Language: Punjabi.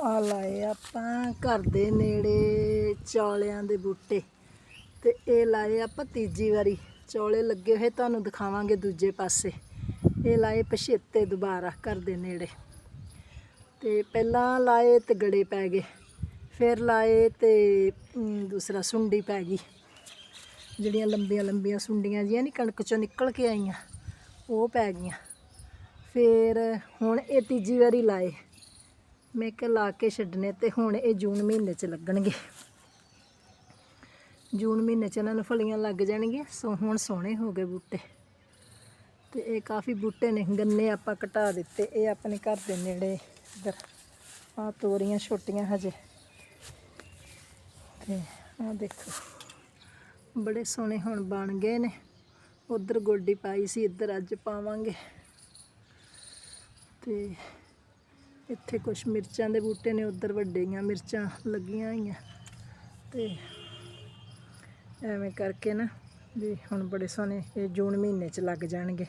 ਆ ਲਾਏ ਆਪਾਂ ਘਰ ਦੇ ਨੇੜੇ ਚੌਲਿਆਂ ਦੇ ਬੂਟੇ ਤੇ ਇਹ ਲਾਏ ਆਪਾਂ ਤੀਜੀ ਵਾਰੀ। ਚੌਲੇ ਲੱਗੇ ਹੋਏ, ਤੁਹਾਨੂੰ ਦਿਖਾਵਾਂਗੇ ਦੂਜੇ ਪਾਸੇ। ਇਹ ਲਾਏ ਪਛੇਤੇ ਦੁਬਾਰਾ ਘਰ ਦੇ ਨੇੜੇ। ਤੇ ਪਹਿਲਾਂ ਲਾਏ ਤੇ ਗੜੇ ਪੈ ਗਏ, ਫਿਰ ਲਾਏ ਤੇ ਦੂਸਰਾ ਸੁੰਡੀ ਪੈ ਗਈ। ਜਿਹੜੀਆਂ ਲੰਬੀਆਂ ਲੰਬੀਆਂ ਸੁੰਡੀਆਂ ਜੀਆਂ ਨਹੀਂ ਕਣਕ ਚੋਂ ਨਿਕਲ ਕੇ ਆਈਆਂ, ਉਹ ਪੈ ਗਈਆਂ। ਫਿਰ ਹੁਣ ਇਹ ਤੀਜੀ ਵਾਰੀ ਲਾਏ। ਮੈਂ ਕਿਹਾ ਲਾ ਕੇ ਛੱਡਨੇ ਤੇ ਹੁਣ ਇਹ ਜੂਨ ਮਹੀਨੇ 'ਚ ਲੱਗਣਗੇ। ਜੂਨ ਮਹੀਨੇ 'ਚ ਇਹਨਾਂ ਨੂੰ ਫਲੀਆਂ ਲੱਗ ਜਾਣਗੀਆਂ, ਸੋ ਹੁਣ ਸੋਹਣੇ ਹੋ ਗਏ ਬੂਟੇ। ਤੇ ਇਹ ਕਾਫੀ ਬੂਟੇ ਨੇ, ਗੰਨੇ ਆਪਾਂ ਘਟਾ ਦਿੱਤੇ, ਇਹ ਆਪਣੇ ਘਰ ਦੇ ਨੇੜੇ ਇੱਧਰ। ਆ ਤੋਰੀਆਂ ਛੋਟੀਆਂ ਹਜੇ। ਤੇ ਆ ਦੇਖੋ, ਬੜੇ ਸੋਹਣੇ ਹੁਣ ਬਣ ਗਏ ਨੇ। ਉਧਰ ਗੋਡੀ ਪਾਈ ਸੀ, ਇੱਧਰ ਅੱਜ ਪਾਵਾਂਗੇ। ਤੇ ਇੱਥੇ ਕੁਝ ਮਿਰਚਾਂ ਦੇ ਬੂਟੇ ਨੇ, ਉੱਧਰ ਵੱਡੀਆਂ ਮਿਰਚਾਂ ਲੱਗੀਆਂ ਹੋਈਆਂ। ਤੇ ਐਵੇਂ ਕਰਕੇ ਨਾ ਵੀ ਹੁਣ ਬੜੇ ਸੋਹਣੇ ਇਹ ਜੂਨ ਮਹੀਨੇ ਚ ਲੱਗ ਜਾਣਗੇ।